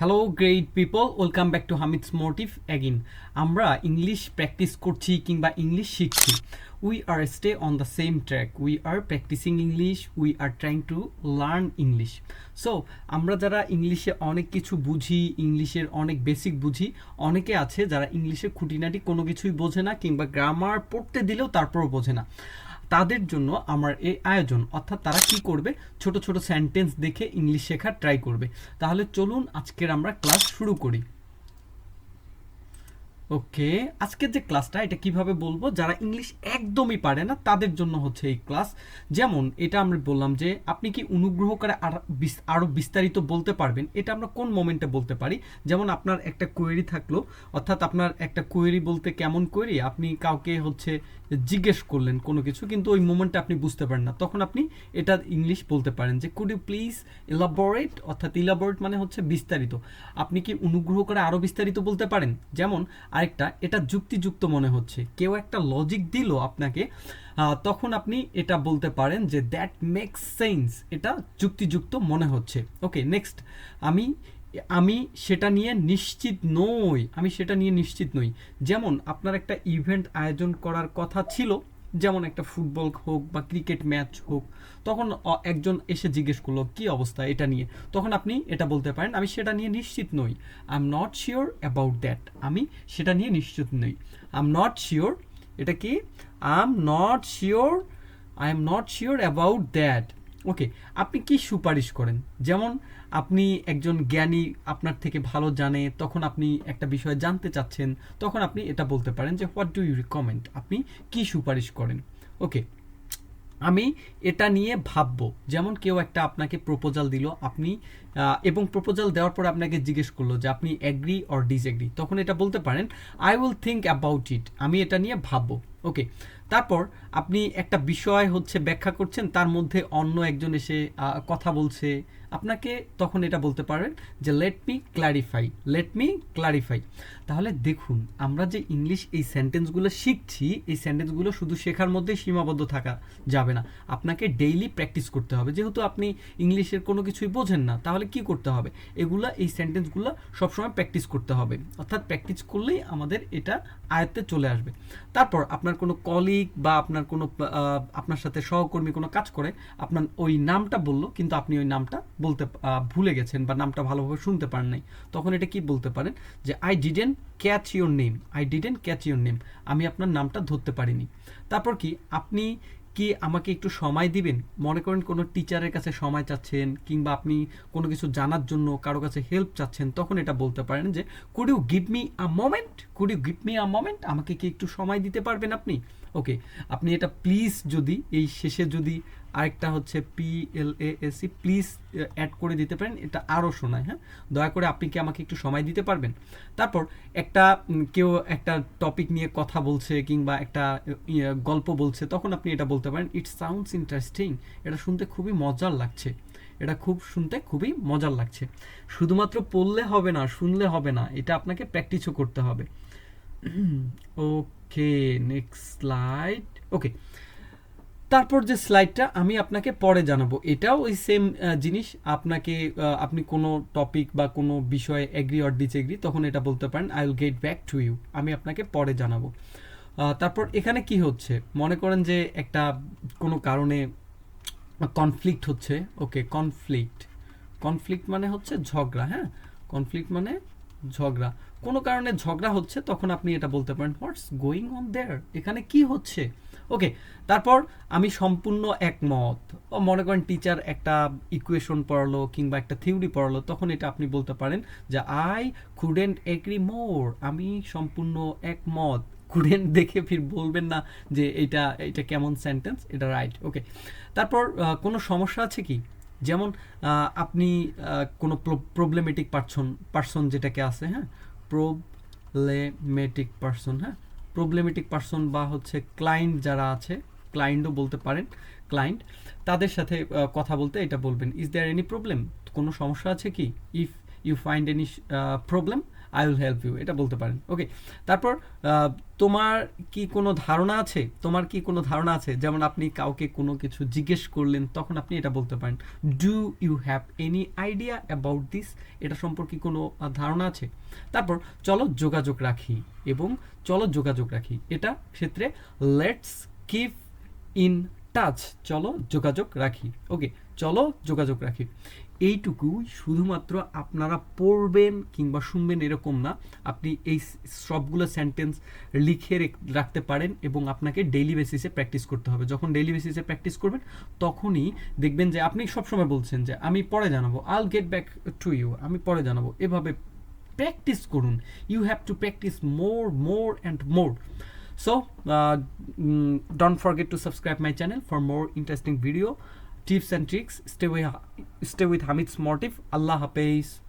Hello great people welcome back to Hamid's motive again আমরা English practice করছি কিংবা English শিখছি। We are stay on the same track we are practicing English we are trying to learn English so আমরা যারা ইংলিশে অনেক কিছু বুঝি ইংলিশের অনেক বেসিক বুঝি, অনেকে আছে যারা ইংলিশে খুঁটিনাটি কোনো কিছুই বোঝে না কিংবা গ্রামার পড়তে দিলেও তারপরও বোঝে না। তাদের জন্য আমার এই আয়োজন। অর্থাৎ তারা কি করবে? ছোট ছোট সেন্টেন্স দেখে ইংলিশ শেখার ট্রাই করবে। তাহলে চলুন আজকের আমরা ক্লাস শুরু করি। ওকে, আজকের যে ক্লাসটা, এটা কীভাবে বলব? যারা ইংলিশ একদমই পারে না, তাদের জন্য হচ্ছে এই ক্লাস। যেমন, এটা আমরা বললাম যে, আপনি কি অনুগ্রহ করে আর বিস- আরও বিস্তারিত বলতে পারবেন? এটা আমরা কোন মোমেন্টে বলতে পারি? যেমন, আপনার একটা কোয়েরি থাকল, অর্থাৎ আপনার একটা কোয়েরি বলতে কেমন কোয়েরি? আপনি কাউকে হচ্ছে জিজ্ঞেস করলেন কোনো কিছু, কিন্তু ওই মোমেন্টে আপনি বুঝতে পারেন না। তখন আপনি এটা ইংলিশ বলতে পারেন যে কুড ইউ প্লিজ ইলাবোরেট অর্থাৎ ইলাবোরেট মানে হচ্ছে বিস্তারিত। আপনি কি অনুগ্রহ করে আরও বিস্তারিত বলতে পারেন? যেমন আরেকটা, এটা যুক্তিযুক্ত মনে হচ্ছে। কেউ একটা লজিক দিল আপনাকে তখন আপনি এটা বলতে পারেন যে দ্যাট মেক্স সেন্স এটা যুক্তিযুক্ত মনে হচ্ছে। ওকে নেক্সট আমি আমি সেটা নিয়ে নিশ্চিত নই, আমি সেটা নিয়ে নিশ্চিত নই। যেমন, আপনার একটা ইভেন্ট আয়োজন করার কথা ছিল যেমন একটা ফুটবল হোক বা ক্রিকেট ম্যাচ হোক, তখন একজন এসে জিজ্ঞেস করল, কি অবস্থা এটা নিয়ে? তখন আপনি এটা বলতে পারেন, আমি সেটা নিয়ে নিশ্চিত নই। I am not sure about that আমি সেটা নিয়ে নিশ্চিত নই। আই এম নট শিওর এটা কি? I am not sure I am not sure about that okay আপনি কি সুপারিশ করেন? যেমন আপনি একজন জ্ঞানী, আপনার থেকে ভালো জানে, তখন আপনি একটা বিষয় জানতে চাচ্ছেন, তখন আপনি এটা বলতে পারেন যে হোয়াট ডু ইউ রিকমেন্ড আপনি কি সুপারিশ করেন? ওকে আমি এটা নিয়ে ভাববো। যেমন কেউ একটা আপনাকে প্রপোজাল দিল, আপনি এবং প্রপোজাল দেওয়ার পর আপনাকে জিজ্ঞেস করল যে, আপনি অ্যাগ্রি অর ডিসএগ্রি তখন এটা বলতে পারেন I will think about it আমি এটা নিয়ে ভাববো। ওকে তারপর আপনি একটা বিষয় হচ্ছে ব্যাখ্যা করছেন তার মধ্যে অন্য একজন এসে কথা বলছে আপনাকে তখন এটা বলতে পারেন যে let me clarify let me clarify তাহলে দেখুন, আমরা যে ইংলিশ এই সেন্টেন্সগুলো শিখছি, এই সেন্টেন্সগুলো শুধু শেখার মধ্যেই সীমাবদ্ধ থাকা যাবে না। আপনাকে ডেইলি প্র্যাকটিস করতে হবে। যেহেতু আপনি ইংলিশের কোনো কিছুই বোঝেন না, তাহলে কি করতে হবে? এগুলা, এই সেন্টেন্সগুলো সবসময় প্র্যাকটিস করতে হবে। অর্থাৎ প্র্যাকটিস করলেই আমাদের এটা আয়ত্তে চলে আসবে। তারপর আপনার কোনো কলিগ বা আপনার কোনো আপনার সাথে সহকর্মী কোনো কাজ করে, আপনার ওই নামটা বলল, কিন্তু আপনি ওই নামটা বলতে ভুলে গেছেন বা নামটা ভালোভাবে শুনতে পারেন নাই, তখন এটা কি বলতে পারেন? যে I didn't catch your name I didn't catch your name আমি আপনার নামটা ধরতে পারিনি। তারপর কি, আপনি কি আমাকে একটু সময় দিবেন? মনে করেন কোনো টিচারের কাছে সময় চাচ্ছেন কিংবা আপনি কোনো কিছু জানার জন্য কারও কাছে হেল্প চাচ্ছেন, তখন এটা বলতে পারেন যে could you give me a moment could you give me a moment আমাকে কি একটু সময় দিতে পারবেন আপনি? ওকে আপনি এটা প্লিজ যদি, এই শেষে যদি আরেকটা হচ্ছে P L A AC please add করে দিতে পারেন এটা আরও শোনায় হ্যাঁ? দয়া করে আপনি কি আমাকে একটু সময় দিতে পারবেন? তারপর একটা কেউ একটা টপিক নিয়ে কথা বলছে কিংবা একটা ইয়ে, গল্প বলছে তখন আপনি এটা বলতে পারেন ইট সাউন্ডস ইন্টারেস্টিং এটা শুনতে খুবই মজার লাগছে। এটা খুব শুনতে খুবই মজার লাগছে। শুধুমাত্র পড়লে হবে না শুনলে হবে না এটা আপনাকে প্র্যাকটিসও করতে হবে। ওকে নেক্সট স্লাইড ওকে তারপর যে স্লাইডটা আমি আপনাকে পরে জানাব, এটাও ওই সেম জিনিস। আপনাকে আপনি কোনো টপিক বা কোনো বিষয়ে এগ্রি অর ডিসএগ্রি তখন এটা বলতে পারেন I will get back to you আমি আপনাকে পরে জানাব। তারপর এখানে কি হচ্ছে? মনে করেন যে একটা কোনো কারণে কনফ্লিক্ট হচ্ছে ওকে কনফ্লিক্ট কনফ্লিক্ট মানে হচ্ছে ঝগড়া হ্যাঁ? কনফ্লিক্ট মানে ঝগড়া। কোনো কারণে ঝগড়া হচ্ছে, তখন আপনি এটা বলতে পারেন হোয়াটস গোয়িং অন দেয়ার এখানে কি হচ্ছে? ওকে তারপর আমি সম্পূর্ণ একমত। মনে করেন টিচার একটা ইকুয়েশন পড়ালো কিংবা একটা থিওরি পড়ালো, তখন এটা আপনি বলতে পারেন যে আই কুডেন্ট এগ্রি মোর আমি সম্পূর্ণ একমত। কুডেন্ট দেখে ফির বলবেন না যে, এটা এটা কেমন সেন্টেন্স এটা রাইট ওকে তারপর কোনো সমস্যা আছে কি? যেমন আপনি কোনো প্রবলেমেটিক পার্সন পার্সন যেটাকে আছে হ্যাঁ? প্রবলেমেটিক পার্সন হ্যাঁ? প্রবলেমেটিক পার্সন বা হচ্ছে ক্লায়েন্ট যারা আছে ক্লায়েন্টও বলতে পারেন ক্লায়েন্ট তাদের সাথে কথা বলতে এটা বলবেন। ইজ দেয়ার এনি প্রবলেম কোনো সমস্যা আছে কি? If you find any problem I will help you এটা বলতে পারেন। ওকে তারপর তোমার কি কোনো ধারণা আছে? তোমার কি কোনো ধারণা আছে? যেমন আপনি কাউকে কোনো কিছু জিজ্ঞেস করলেন, তখন আপনি এটা বলতে পারেন। Do you have any idea about this এটা সম্পর্কে কোনো ধারণা আছে? তারপর, চলো যোগাযোগ রাখি এবং চলো যোগাযোগ রাখি। এটা ক্ষেত্রে লেটস কিপ ইন টাচ চলো যোগাযোগ রাখি। ওকে চলো যোগাযোগ রাখি। এইটুকুই শুধুমাত্র আপনারা পড়বেন কিংবা শুনবেন এরকম না। আপনি এই সবগুলো সেন্টেন্স লিখে রেখ- রাখতে পারেন এবং আপনাকে ডেইলি বেসিসে প্র্যাকটিস করতে হবে। যখন ডেইলি বেসিসে প্র্যাকটিস করবেন, তখনই দেখবেন যে আপনি সবসময় বলছেন যে, আমি পরে জানাব I'll get back to you আমি পরে জানাব। এভাবে প্র্যাকটিস করুন। You have to practice more more and more so don't forget to subscribe my channel for more interesting video tips and tricks stay with stay with hamid smartif allah hafiz